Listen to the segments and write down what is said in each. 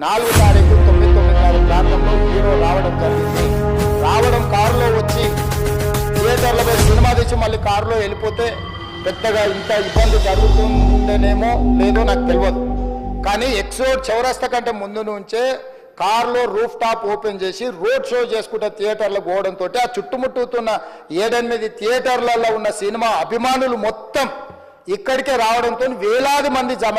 నాలుగు తారీఖు తొమ్మిది తొమ్మిదిన్నర ప్రాంతంలో హీరో రావడం జరిగింది. రావడం కారులో వచ్చి థియేటర్లపై సినిమా తెచ్చి మళ్ళీ కారులో వెళ్ళిపోతే పెద్దగా ఇంత ఇబ్బంది జరుగుతుందనేమో లేదో నాకు తెలియదు కానీ ఎక్సోడ్ చౌరస్తా కంటే ముందు నుంచే కారులో రూఫ్ టాప్ ఓపెన్ చేసి రోడ్ షో చేసుకుంటే థియేటర్లకు పోవడంతో ఆ చుట్టుముట్టుతున్న ఏడెనిమిది థియేటర్లలో ఉన్న సినిమా అభిమానులు మొత్తం ఇక్కడికే రావడంతో వేలాది మంది జమ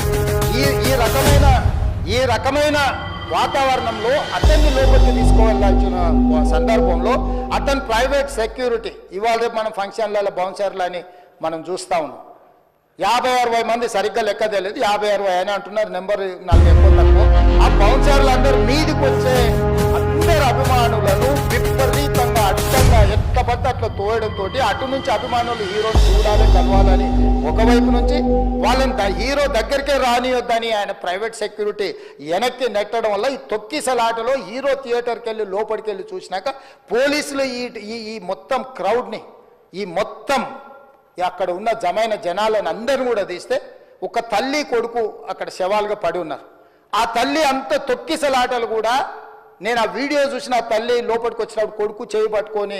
ఈ ఈ రకమైన ఈ రకమైన వాతావరణంలో అతన్ని లోపలికి తీసుకోవాల్సిన సందర్భంలో అతను ప్రైవేట్ సెక్యూరిటీ ఇవాళ రేపు మనం ఫంక్షన్లలో బౌన్సర్లు అని మనం చూస్తూ ఉన్నాం. యాభై అరవై మంది సరిగ్గా లెక్క తెలియదు యాభై అరవై అని అంటున్నారు నెంబర్ నలభై ఎక్కువ తక్కువ ఆ బౌన్సర్లు అందరూ మీదికి వచ్చే అందరు అభిమానులను విపరీత ఎట్ల పడితే అట్లా తోయడంతో అటు నుంచి అభిమానులు హీరోని చూడాలి కలవాలని ఒకవైపు నుంచి వాళ్ళని హీరో దగ్గరికే రానియొద్దని ఆయన ప్రైవేట్ సెక్యూరిటీ వెనక్కి నెట్టడం వల్ల ఈ తొక్కిసలాటలో హీరో థియేటర్కి వెళ్ళి లోపలికి వెళ్ళి చూసినాక పోలీసులు ఈ ఈ- ఈ మొత్తం క్రౌడ్ని ఈ మొత్తం అక్కడ ఉన్న జమైన జనాలను అందరిని కూడా తీస్తే ఒక తల్లి కొడుకు అక్కడ శవాలుగా పడి ఉన్నారు. ఆ తల్లి అంత తొక్కిసలాటలు కూడా నేను ఆ వీడియో చూసిన ఆ తల్లి లోపలికి వచ్చినప్పుడు కొడుకు చేయి పట్టుకొని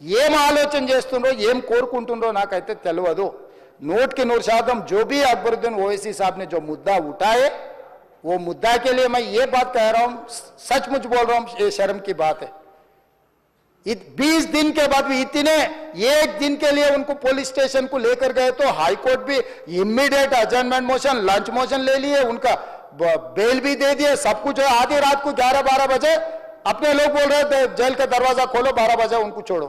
ఏం ఆలోచన చేస్తుండ్రో ఏం కోరుకుంటుండ్రో నాకైతే తెలియదు नोट के नूर शादम जो भी अकबरुद्दीन ओवैसी साहब ने जो मुद्दा उठाए वो मुद्दा के लिए मैं ये बात कह रहा हूं सचमुच बोल रहा हूं ये शर्म की बात है बीस दिन के बाद भी इतने एक दिन के लिए उनको पुलिस स्टेशन को लेकर गए तो हाई कोर्ट भी immediate adjournment motion lunch motion ले लिए उनका ब- बेल भी दे दिए सब कुछ है आधी रात को ग्यारह बारह बजे अपने लोग बोल रहे थे जेल का दरवाजा खोलो बारह बजे उनको छोड़ो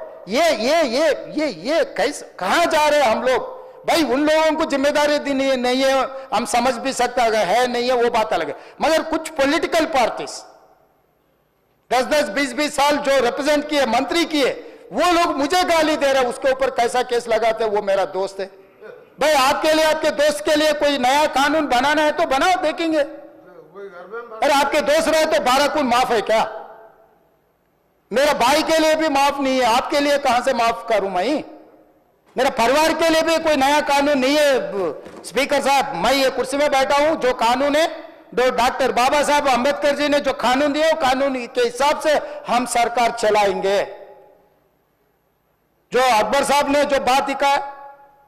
ये ये ये ये ये कैसे कहाँ जा रहे हम लोग? भाई उन लोगों को ज़िम्मेदारी दी नहीं, नहीं है हम समझ भी सकते अगर है नहीं है वो बात अलग है। मगर कुछ पॉलिटिकल पार्टीज़ दस दस बीस बीस साल जो रिप्रेजेंट किए मंत्री किए वो लोग मुझे गाली दे रहे उसके ऊपर कैसा केस लगाते वो मेरा दोस्त है। भाई आपके लिए आपके दोस्त के लिए कोई नया कानून बनाना है तो बनाओ देखेंगे। अरे आपके दोस्त रहे तो बारह कुल माफ़ है क्या? मेरा भाई के लिए भी माफ़ नहीं है, आपके लिए कहाँ से माफ़ करूँ मैं? मेरा परिवार के लिए भी कोई नया कानून नहीं है, स्पीकर साहब, मैं ये कुर्सी में बैठा हूँ, जो कानून है, जो डॉक्टर बाबा साहब अंबेडकर जी ने जो कानून वो कानून के हिसाब से हम सरकार चलाएँगे। जो अकबर साहब ने जो बात है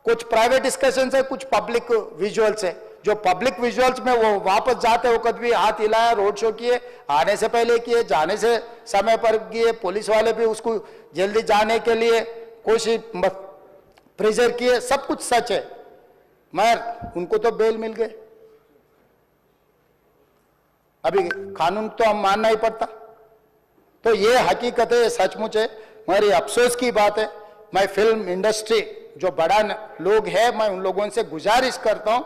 कुछ प्राइवेट डिस्कशन है, कुछ पब्लिक विजुअल है जो पब्लिक विजुअल्स में वो वापस जाते वक्त भी हाथ हिलाया रोड शो किए, आने से पहले किए, जाने से समय पर किए पुलिस वाले भी उसको जल्दी जाने के लिए कोशिश प्रेशर किए, सब कुछ सच है। मगर उनको तो बेल मिल गए। अभी कानून तो हम मानना ही पड़ता। तो ये हकीकत है सचमुच है। मगर ये अफसोस की बात है, मैं फ़िल्म इंडस्ट्री जो बड़ा लोग है, मैं उन लोगों से गुजारिश करता हूँ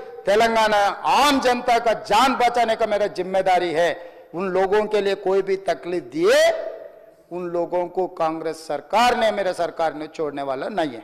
तेलंगाना आम जनता का जान बचाने का मेरा ज़िम्मेदारी है। उन लोगों के लिए कोई भी तकलीफ़ दिए, उन लोगों को कांग्रेस सरकार ने, मेरे सरकार ने छोड़ने वाला नहीं है।